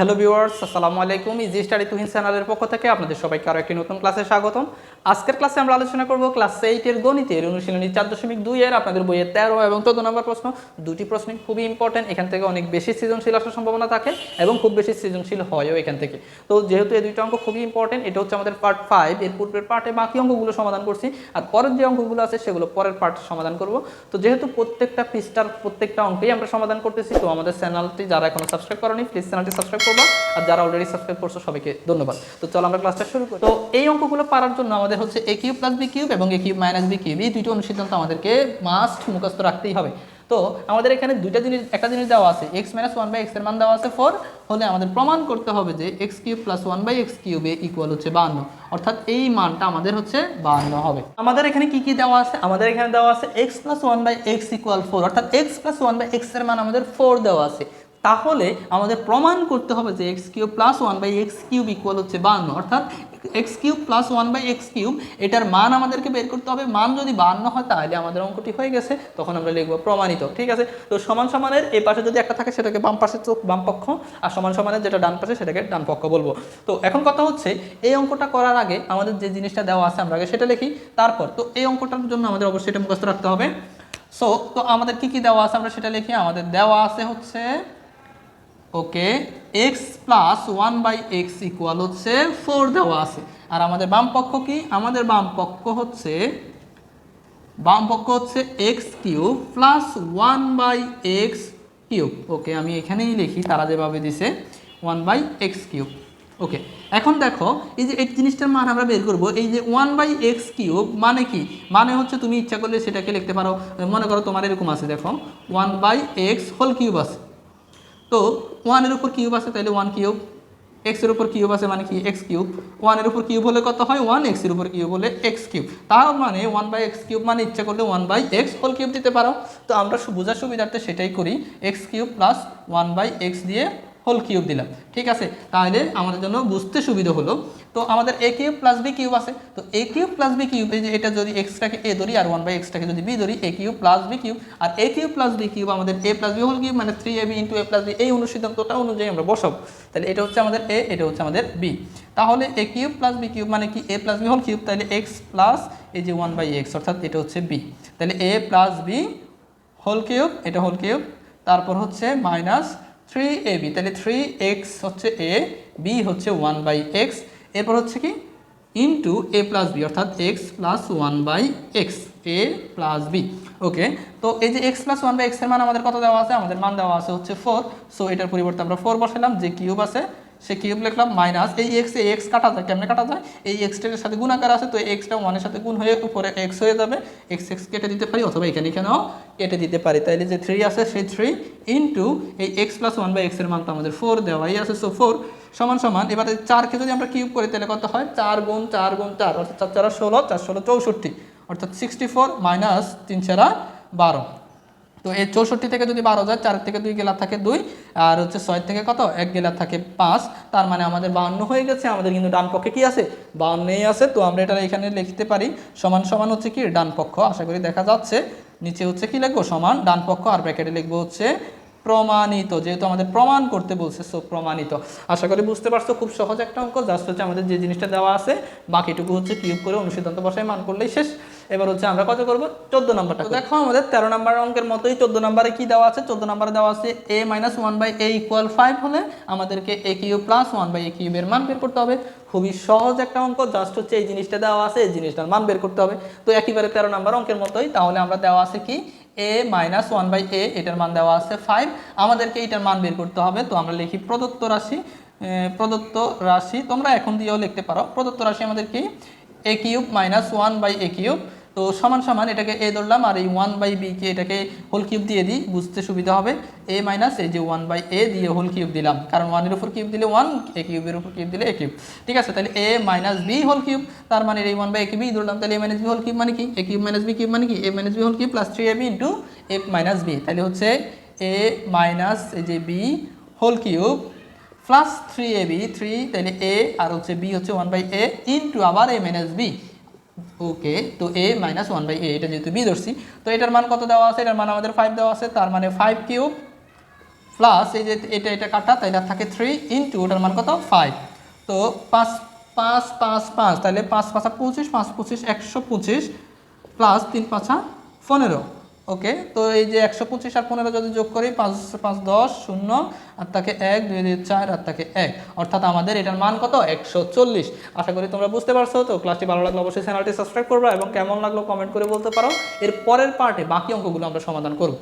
Hello viewers আসসালামু আলাইকুম। Easy study Tuhin চ্যানেলের পক্ষ থেকে আপনাদের সবাইকে আরও একটি নতুন ক্লাসে স্বাগতম। আজকের ক্লাসে আমরা আলোচনা করব ক্লাস এইটের গণিতের অনুশীলনী চার দশমিক দুই এর আপনাদের বইয়ের তেরো এবং চোদ্দ নম্বর প্রশ্ন। দুটি প্রশ্নই খুবই ইম্পর্টেন্ট এখান থেকে অনেক বেশি সৃজনশীল আসার সম্ভাবনা থাকে এবং খুব বেশি সৃজনশীল হয়ও এখান থেকে। তো যেহেতু এই দুইটা অঙ্ক খুবই ইম্পর্টেন্ট এটা হচ্ছে আমাদের পার্ট ফাইভ এর পূর্বের পার্টে বাকি অঙ্কগুলো সমাধান করছি। আর পরের যে অঙ্কগুলো আছে সেগুলো পরের পার্টে সমাধান করব। তো যেহেতু প্রত্যেকটা পৃষ্ঠার প্রত্যেকটা অঙ্কেই আমরা সমাধান করতেছি, তো আমাদের চ্যানেলটি যারা এখনও সাবস্ক্রাইব করেনি প্লিজ চ্যানেলটি সাবস্ক্রাইব করবা। আর যারা অলরেডি সাবস্ক্রাইব করছ, সবাইকে ধন্যবাদ। তো চলো আমরা ক্লাসটা শুরু করি। তো এই অঙ্কগুলো পারার জন্য আমাদের হচ্ছে a cube plus b cube এবং a cube minus b cube এই দুইটা অনুসিদ্ধান্ত আমাদেরকে মাস্ট মুখস্থ রাখতেই হবে। তো আমাদের এখানে দুইটা জিনিস, একটা জিনিস দেওয়া আছে এক্স মাইনাস ওয়ান বাই এক্সের মান দেওয়া আছে ফোর হলে আমাদের প্রমাণ করতে হবে যে x cube plus one by x কিউবে equal হচ্ছে বান্ন অর্থাৎ এই মানটা আমাদের হচ্ছে বান্ন হবে। আমাদের এখানে কি কি দেওয়া আছে? আমাদের এখানে দেওয়া আছে x plus one by x equal four অর্থাৎ এক্স প্লাস ওয়ান বাই এক্সের মান আমাদের ফোর দেওয়া আছে। তাহলে আমাদের প্রমাণ করতে হবে যে x cube plus one by x cube equal হচ্ছে বান্ন। অর্থাৎ x cube plus one by x cube, এটার মান আমাদেরকে বের করতে হবে। মান যদি বান্ন হয়, তাহলে আমাদের অঙ্কটি হয়ে গেছে। তখন আমরা লিখব প্রমাণিত, ঠিক আছে? তো সমান সমানের এই পাশে যদি একটা থাকে, সেটাকে বাম পাশে চোখ, বাম পক্ষ, আর সমান সমানের যেটা ডান পাশে, সেটাকে ডান পক্ষ বলব। তো এখন কথা হচ্ছে, এই অঙ্কটা করার আগে আমাদের যে জিনিসটা দেওয়া আছে, আমরা আগে সেটা লিখি। তারপর, তো এই অঙ্কটার জন্য আমাদের অবশ্যই এটা মুখস্থ রাখতে হবে। সো তো আমাদের কি কি দেওয়া আছে, আমরা সেটা লিখি। আমাদের দেওয়া আছে হচ্ছে okay x plus one by x equal হচ্ছে ফোর দেওয়া আছে। আর আমাদের বাম পক্ষ কি? আমাদের বাম পক্ষ হচ্ছে, বাম পক্ষ হচ্ছে x cube plus one by x cube okay, আমি এখানেই লিখি, তারা যেভাবে দিছে one by x cube okay, এখন দেখো, এই যে এই জিনিসটার মান আমরা বের করব, এই যে ওয়ান বাই এক্স কিউব মানে কি? মানে হচ্ছে তুমি ইচ্ছা করলে সেটাকে লিখতে পারো। মনে করো তোমার এরকম আছে, দেখো one by x whole cube আছে। তো ওয়ানের উপর কিউব আছে তাহলে ওয়ান কিউব। এক্সের উপর কিউব আছে মানে কি? X cube. ওয়ানের উপর কিউব হলে কত হয়? ওয়ান। এক্সের উপর কিউব হলে এক্স কিউব। তার মানে ওয়ান বাই এক্স কিউব মানে ইচ্ছা করলে one by x whole cube দিতে পারো। তো আমরা বোঝার সুবিধার্থে সেটাই করি। X cube plus one by x দিয়ে হোল কিউব দিলাম। ঠিক আছে? তাহলে আমাদের জন্য বুঝতে সুবিধা হলো। তো আমাদের A cube plus B cube আছে। তো A cube plus B cube, এই যে এটা যদি এক্সটাকে এ ধরি আর ওয়ান বাই এক্সটাকে যদি বি ধরি A cube plus B cube, R A cube plus B cube আমাদের A plus B whole cube মানে three A B into A plus B এই অনুসিদ্ধান্তটা অনুযায়ী আমরা বসাবো। তাহলে এটা হচ্ছে আমাদের এ এটা হচ্ছে আমাদের বি তাহলে A cube plus B cube মানে কি? A plus B whole cube, তাহলে এক্স প্লাস এই যে ওয়ান বাই এক্স অর্থাৎ এটা হচ্ছে বি তাহলে A plus B whole cube, এটা হোল কিউব, তারপর হচ্ছে মাইনাস থ্রি এ বি তাহলে থ্রি এক্স হচ্ছে এ বি হচ্ছে ওয়ান বাই এক্স এরপর হচ্ছে কি? ইন্টু এ প্লাস বি অর্থাৎ x plus one by x A plus B okay তো এই যে এক্স প্লাস ওয়ান বাই এক্সের মান আমাদের কত দেওয়া আছে? আমাদের মান দেওয়া আছে হচ্ছে ফোর সো এটার পরিবর্তে আমরা ফোর বসালাম যে কিউব আছে সে কিউব লিখলাম? মাইনাস এই এক্স এ এক্স কাটা যায়, কেমনে কাটা যায়? এই এক্সটার সাথে গুণাকার আছে, তো এক্সটা ওয়ানের সাথে গুণ হয়ে উপরে এক্স হয়ে যাবে। এক্স এক্স কেটে দিতে পারি, অথবা এখানে এখানেও কেটে দিতে পারি। তাইলে যে থ্রি আছে, সেই থ্রি ইন্টু এই এক্স প্লাস ওয়ান বাই এক্সের মান তো আমাদের ফোর দেওয়াই আছে। সো ফোর সমান সমান, এবারে চারকে যদি আমরা কিউব করি, তাহলে কত হয়? চার গুণ চার গুণ চার, অর্থাৎ চার, চারা ষোলো চার ষোলো চৌষট্টি। অর্থাৎ সিক্সটি ফোর মাইনাস তিন চারা বারো। তো এই চৌষট্টি থেকে যদি বারো যায়, চার থেকে দুই গেলার থাকে দুই, আর হচ্ছে ছয় থেকে কত? এক গেলার থাকে পাঁচ। তার মানে আমাদের বাউন্ন হয়ে গেছে, আমাদের কিন্তু ডান পক্ষে কি আছে? বাউন্নই আছে। তো আমরা এটা এখানে লিখতে পারি, সমান সমান হচ্ছে কি? ডান পক্ষ। আশা করি দেখা যাচ্ছে। নিচে হচ্ছে কি লিখব? সমান ডান পক্ষ, আর ব্র্যাকেটে লিখব হচ্ছে প্রমাণিত। যেহেতু আমাদের প্রমাণ করতে বলছে সো প্রমাণিত। আশা করি বুঝতে পারছ, খুব সহজ একটা অঙ্ক। জাস্ট হচ্ছে আমাদের যে জিনিসটা দেওয়া আছে, বাকিটুকু হচ্ছে কিউব করে অনুসিদ্ধান্ত বসায় মান করলেই শেষ। এবার হচ্ছে আমরা কত করব? চোদ্দ নাম্বারটা দেখো আমাদের তেরো নাম্বার অঙ্কের মতোই চোদ্দ নাম্বারে কি দেওয়া আছে? চোদ্দ নাম্বারে দেওয়া আছে A minus one by A equal five হলে আমাদেরকে A cube plus one by A কিউবের মান বের করতে হবে। খুবই সহজ একটা অঙ্ক জাস্ট হচ্ছে এই জিনিসটা দেওয়া আছে এই জিনিসটার মান বের করতে হবে। তো একেবারে তেরো নাম্বার অঙ্কের মতোই তাহলে আমরা দেওয়া আছে কি? A minus one by A এটার মান দেওয়া আছে ফাইভ আমাদেরকে এটার মান বের করতে হবে। তো আমরা লিখি প্রদত্ত রাশি। প্রদত্ত রাশি তোমরা এখন দিয়েও লিখতে পারো। প্রদত্ত রাশি আমাদের কি? A cube minus one by A cube তো সমান সমান এটাকে এ ধরলাম আর এই ওয়ান বাই বি কে এটাকে হোল কিউব দিয়ে দিই, বুঝতে সুবিধা হবে। এ মাইনাস এই যে ওয়ান বাই এ দিয়ে হোল কিউব দিলাম। কারণ ওয়ানের উপর কিউব দিলে ওয়ান এ কিউবের উপর কিউব দিলে এ কিউব ঠিক আছে, তাহলে A minus B whole cube তার মানে এই ওয়ান বাই এ কিউবই ধরলাম, তাহলে A minus B whole cube মানে কি? A cube minus B cube মানে কি? A minus B whole cube plus three A B into A minus B তাহলে হচ্ছে এ মাইনাস এই যে B whole cube plus three A B three তাহলে A আর হচ্ছে বি হচ্ছে ওয়ান বাই এ ইন্টু আবার এ মাইনাস বি ওকে, তো A minus one by A এটা যেহেতু বি ধরছি, তো এটার মান কত দেওয়া আছে? এটার মান আমাদের ফাইভ দেওয়া আছে, তার মানে ফাইভ কিউব প্লাস এই যে এটা এটা কাটা তাই এটা থাকে থ্রি ইন্টু ওটার মান কত? ফাইভ তো পাঁচ পাঁচ পাঁচ পাঁচ তাহলে পাঁচ পাঁচা পঁচিশ, পাঁচ পঁচিশ, একশো পঁচিশ প্লাস তিন পাঁচা পনেরো। ওকে তো এই যে একশো পঁচিশ আর পনেরো যদি যোগ করি, পাঁচ পাঁচ, দশ, শূন্য আর তাকে এক, দুই দুই, চার আর তাকে এক। অর্থাৎ আমাদের এটার মান কত? একশো চল্লিশ। আশা করি তোমরা বুঝতে পারছ, তো ক্লাসটি ভালো লাগল অবশ্যই চ্যানেলটি সাবস্ক্রাইব করব এবং কেমন লাগল কমেন্ট করে বলতে পারো। এর পরের পার্টে বাকি অঙ্কগুলো আমরা সমাধান করব।